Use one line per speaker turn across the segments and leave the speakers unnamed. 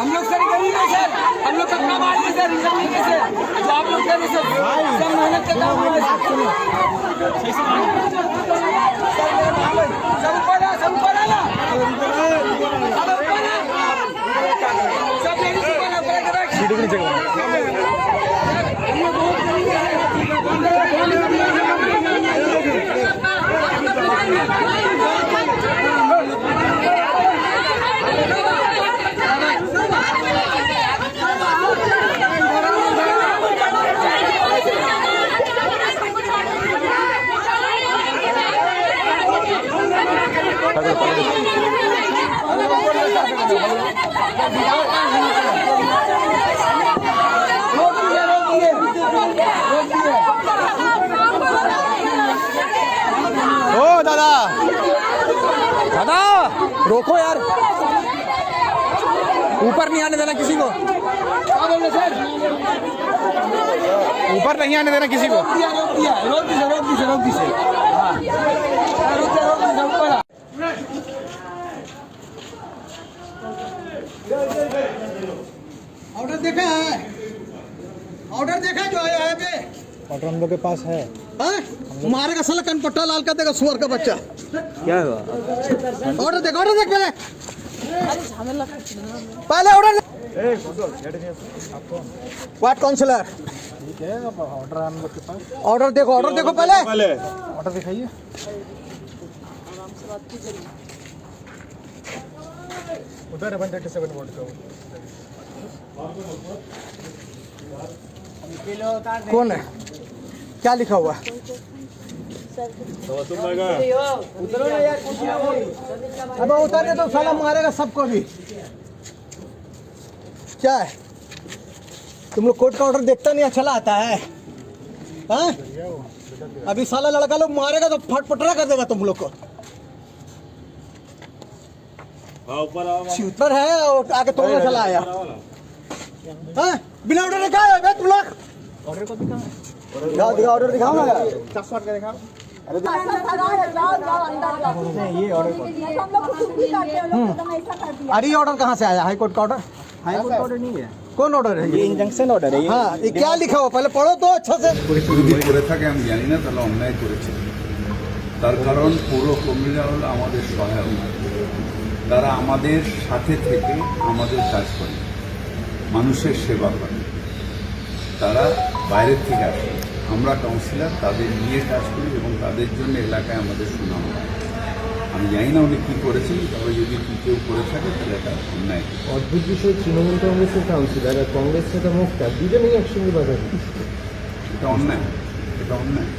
हम लोग सर गरीब है सर हम लोग अपना माल है सर रिज़र्व नहीं है सर जो आप लोग कर रहे सर सब मेहनत का काम है सब ऊपर आ, सब ऊपर आ ना सब ऊपर आ। सब लेडीज़ ऊपर आ, ऊपर आ, ऊपर आ। हम लोग बहुत गरीब रोक दिए रोक दिए रोक दिए
ओ दादा दादा रोको यार ऊपर नहीं आने देना किसी को
क्या बोल रहे सर
ऊपर नहीं आने देना किसी को हम लोग के पास है।
हाँ? मारेगा साला कनपट्टा लाल कर देगा सुअर का बच्चा।
क्या हुआ?
ऑर्डर देख ऑर्डर देख पहले। पहले ऑर्डर वार्ड काउंसिलर
ठीक है ऑर्डर हम लोग के पास।
ऑर्डर देखो ऑर्डर देखो पहले।
ऑर्डर दिखाइए। उधर है वन थर्टी सेवन वोल्ट का।
कौन है? क्या लिखा हुआ है? अब उतार दे तो साला मारेगा सबको भी। क्या है? तुम लोग कोर्ट का ऑर्डर देखता नहीं चला आता है। हाँ? अभी साला लड़का लोग मारेगा तो फटपटरा कर देगा तुम लोग को। शूटर है और आगे तोड़ने चला आया। हाँ? बिना ऑर्डर दिखा है तुम लोग?
ऑर्डर को दिखा
दिखाओ दिखाओ ऑर्डर दिखाओ ना
चक काट के दिखाओ
जाओ जाओ अंदर
ये ऑर्डर को
जाओ हम लोग को छुट्टी करते हैं लोग एकदम ऐसा कर दिया
अरे ये ऑर्डर कहाँ से आया हाई कोर्ट का ऑर्डर
हाई कोर्ट ऑर्डर नहीं है
कौन ऑर्डर है
ये
ये
इंजंक्शन ऑर्डर है ये
हाँ ये क्या लिखा हुआ पहले पढ़ो तो अच्छा से
যদি করে থাকে আমি জানি না তাহলে অন্যায় করেছে তার কারণ পৌর কর্মীরা হল আমাদের সহায়ক তারা আমাদের সাথে থেকে আমাদের কাজ করে মানুষের সেবা করে তারা বাইরের থেকে আসে আমরা কাউন্সিলর তাদের নিয়ে কাজ করি এবং তাদের জন্য এলাকায় আমাদের সুনাম হয়। আমি জানি না উনি কী করেছেন তবে যদি কি কেউ করে থাকে তাহলে এটা অন্যায়।
অদ্ভুত বিষয় তৃণমূল কংগ্রেসের কাউন্সিলর আর কংগ্রেস নেতা মুক্তার দুজনেই একসঙ্গে বাধা দিচ্ছে
এটা অন্যায় এটা অন্যায়।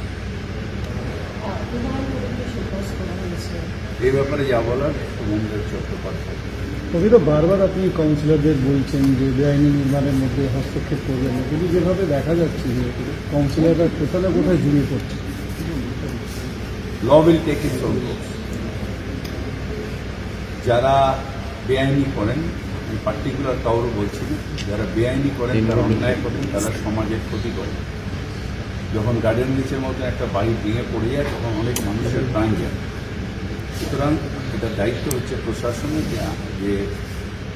এই ব্যাপারে যা বলার সুমন্দির চট্টোপাধ্যায়।
অভিত বারবার আপনি কাউন্সিলরদের বলছেন যে বেআইনি নির্মাণের মধ্যে হস্তক্ষেপ করবেন না। কিন্তু যেভাবে দেখা যাচ্ছে যে কাউন্সিলররা কোথাও না কোথায় জড়িয়ে পড়ছে।
ল উইল টেক যারা বেআইনি করেন আমি পার্টিকুলার কাউরও বলছি যারা বেআইনি করেন তারা অন্যায় করেন তারা সমাজের ক্ষতি করে। যখন গার্ডেন নিচের মতো একটা বাড়ি ভেঙে পড়ে যায় তখন অনেক মানুষের প্রাণ যায়। সুতরাং এটা দায়িত্ব হচ্ছে প্রশাসনের যে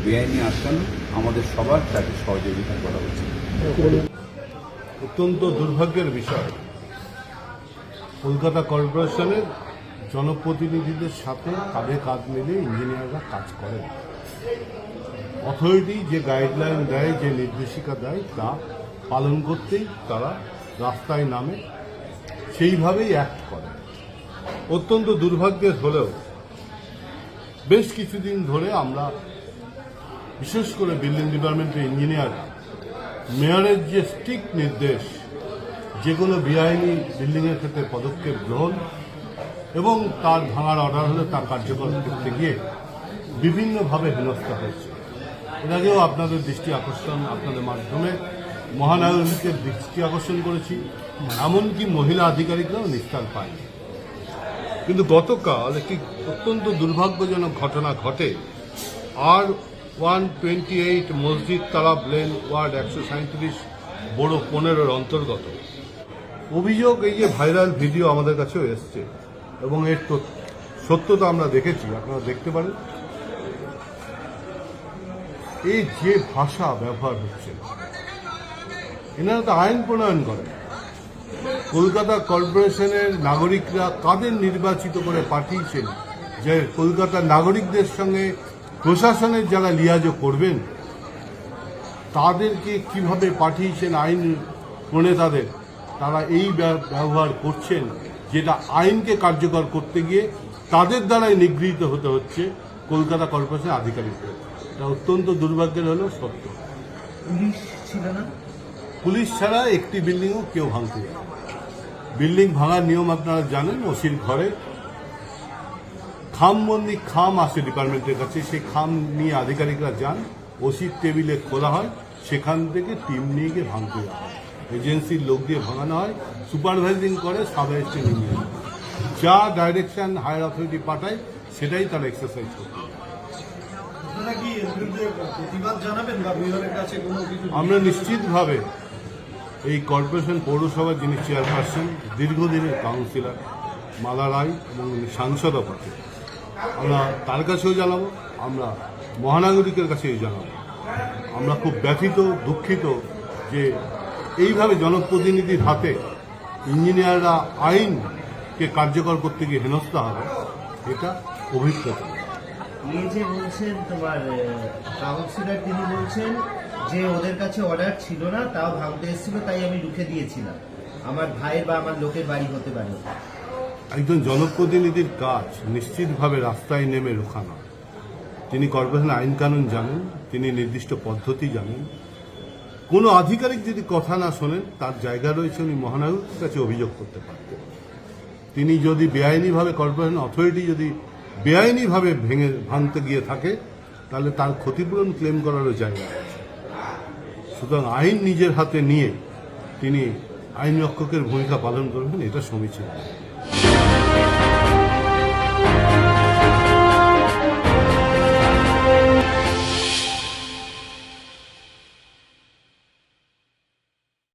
বেআইনি আটকানো আমাদের সবার তাকে সহযোগিতা করা উচিত।
অত্যন্ত দুর্ভাগ্যের বিষয়। কলকাতা কর্পোরেশনের জনপ্রতিনিধিদের সাথে কাঁধে কাঁধ মিলে ইঞ্জিনিয়াররা কাজ করেন। অথরিটি যে গাইডলাইন দেয়, যে নির্দেশিকা দেয়, তা পালন করতেই তারা রাস্তায় নামে, সেইভাবেই অ্যাক্ট করে। অত্যন্ত দুর্ভাগ্যের হলেও বেশ কিছুদিন ধরে আমরা, বিশেষ করে বিল্ডিং ডিপার্টমেন্টের ইঞ্জিনিয়ার, মেয়রের যে স্ট্রিক্ট নির্দেশ, যে কোনো বেআইনি বিল্ডিংয়ের ক্ষেত্রে পদক্ষেপ গ্রহণ এবং তার ভাঙার অর্ডার হলে তা কার্যকর করতে গিয়ে বিভিন্নভাবে হেনস্থা হয়েছে। এর আগেও আপনাদের দৃষ্টি আকর্ষণ, আপনাদের মাধ্যমে মহানায়কের দৃষ্টি আকর্ষণ করেছি, এমনকি মহিলা আধিকারিকরাও নিস্তার পায় কিন্তু গতকাল একটি অত্যন্ত দুর্ভাগ্যজনক ঘটনা ঘটে। আর ওয়ান টোয়েন্টি এইট মসজিদ তালাব লেন ওয়ার্ড একশো সাঁত্রিশ বড় পনেরোর অন্তর্গত। অভিযোগ এই যে ভাইরাল ভিডিও আমাদের কাছেও এসছে এবং এর সত্যতা আমরা দেখেছি, আপনারা দেখতে পারেন। এই যে ভাষা ব্যবহার হচ্ছে, এনারা তো আইন প্রণয়ন করেন। কলকাতা কর্পোরেশনের নাগরিকরা কাদের নির্বাচিত করে পাঠিয়েছেন? যে কলকাতার নাগরিকদের সঙ্গে প্রশাসনের যারা লিয়াজো করবেন তাদেরকে কীভাবে পাঠিয়েছেন আইন প্রণেতাদের? তারা এই ব্যবহার করছেন যেটা আইনকে কার্যকর করতে গিয়ে তাদের দ্বারাই নিগৃহীত হতে হচ্ছে কলকাতা কর্পোরেশনের আধিকারিকদের। এটা অত্যন্ত দুর্ভাগ্যের হলেও সত্য।
পুলিশ ছিল না?
পুলিশ ছাড়া একটি বিল্ডিংও কেউ ভাঙতে যায়। বিল্ডিং ভাঙার নিয়ম আপনারা জানেন ওসির ঘরে খামবন্দি খাম আসে ডিপার্টমেন্টের কাছে সেই খাম নিয়ে আধিকারিকরা যান ওসির টেবিলে খোলা হয় সেখান থেকে টিম নিয়ে গিয়ে ভাঙতে যাওয়া হয় এজেন্সির লোক দিয়ে ভাঙানো হয় সুপারভাইজিং করে সাব রেজিস্ট্রি নিয়ে যা ডাইরেকশন হায়ার অথরিটি পাঠায় সেটাই তারা এক্সারসাইজ করতে।
আপনারা কি এর বিরুদ্ধে প্রতিবাদ জানাবেন বা মেয়রের কাছে কোনো কিছু
আমরা নিশ্চিতভাবে এই কর্পোরেশন পৌরসভার যিনি চেয়ারপারসন, দীর্ঘদিনের কাউন্সিলর, মালা রায় এবং সাংসদও বটে আমরা তার কাছেও জানাব, আমরা মহানাগরিকের কাছেও জানাব। আমরা খুব ব্যথিত, দুঃখিত যে এইভাবে জনপ্রতিনিধির হাতে ইঞ্জিনিয়াররা আইনকে কার্যকর করতে গিয়ে হেনস্থা হবে, এটা অভিজ্ঞতা।
এই যে বলছেন তোমার তিনি বলছেন যে ওদের কাছে অর্ডার ছিল না, তাও ভাঙতে এসেছিল, তাই আমি রুখে দিয়েছিলাম। আমার ভাইয়ের বা আমার লোকের বাড়ি হতে পারে।
একজন জনপ্রতিনিধির কাজ নিশ্চিতভাবে রাস্তায় নেমে রোখানো তিনি কর্পোরেশন আইন কানুন জানেন, তিনি নির্দিষ্ট পদ্ধতি জানেন। কোনো আধিকারিক যদি কথা না শোনেন, তার জায়গা রয়েছে উনি মহানায়কের কাছে অভিযোগ করতে পারতেন। তিনি যদি বেআইনিভাবে কর্পোরেশন অথরিটি যদি বেআইনিভাবে ভেঙে, ভাঙতে গিয়ে থাকে, তাহলে তার ক্ষতিপূরণ ক্লেম করারও জায়গা আছে সুতরাং আইন নিজের হাতে নিয়ে তিনি আইন রক্ষকের ভূমিকা পালন করবেন এটা সমীচীন।